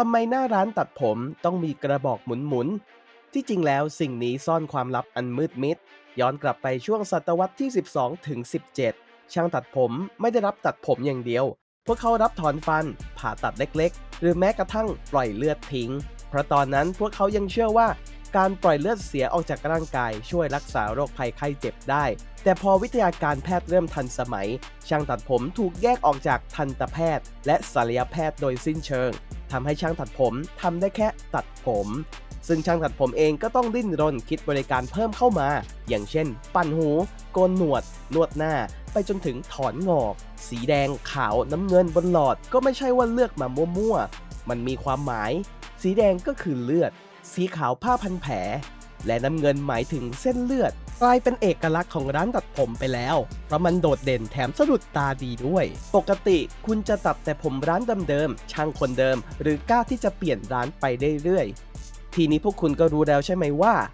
ทำไมหน้าร้านตัดผมต้องมีกระบอกหมุนๆ ที่จริงแล้วสิ่งนี้ซ่อนความลับอันมืดมิด ย้อนกลับไปช่วงศตวรรษที่ 12 ถึง 17 ช่างตัดผมไม่ได้รับตัดผมอย่างเดียว พวกเขารับถอนฟัน ผ่าตัดเล็กๆ หรือแม้กระทั่งปล่อยเลือดทิ้ง เพราะตอนนั้นพวกเขายังเชื่อว่า การปล่อยเลือดเสียออกจากร่างกายช่วยรักษาโรคภัยไข้เจ็บได้ แต่พอวิทยาการแพทย์เริ่มทันสมัย ช่างตัดผมถูกแยกออกจากทันตแพทย์ และศัลยแพทย์โดยสิ้นเชิง ทำให้ช่างตัดผมทำได้แค่ตัดผม ซึ่งช่างตัดผมเองก็ต้องดิ้นรนคิดบริการเพิ่มเข้ามา อย่างเช่น ปั่นหู โกนหนวด นวดหน้า ไปจนถึงถอนงอก สีแดง ขาว น้ำเงินบนหลอดก็ไม่ใช่ว่าเลือกมามั่วๆ มันมีความหมาย สีแดงก็คือเลือด สีขาวผ้าพันแผล และน้ำเงินหมายถึงเส้นเลือด กลายเป็นเอกลักษณ์ของร้านตัดผมไปแล้ว เพราะมันโดดเด่นแถมสะดุดตาดีด้วย ปกติคุณจะตัดแต่ผมร้านเดิมๆ ช่างคนเดิม หรือกล้าที่จะเปลี่ยนร้านไปเรื่อยๆ ทีนี้พวกคุณก็รู้แล้วใช่ไหมว่า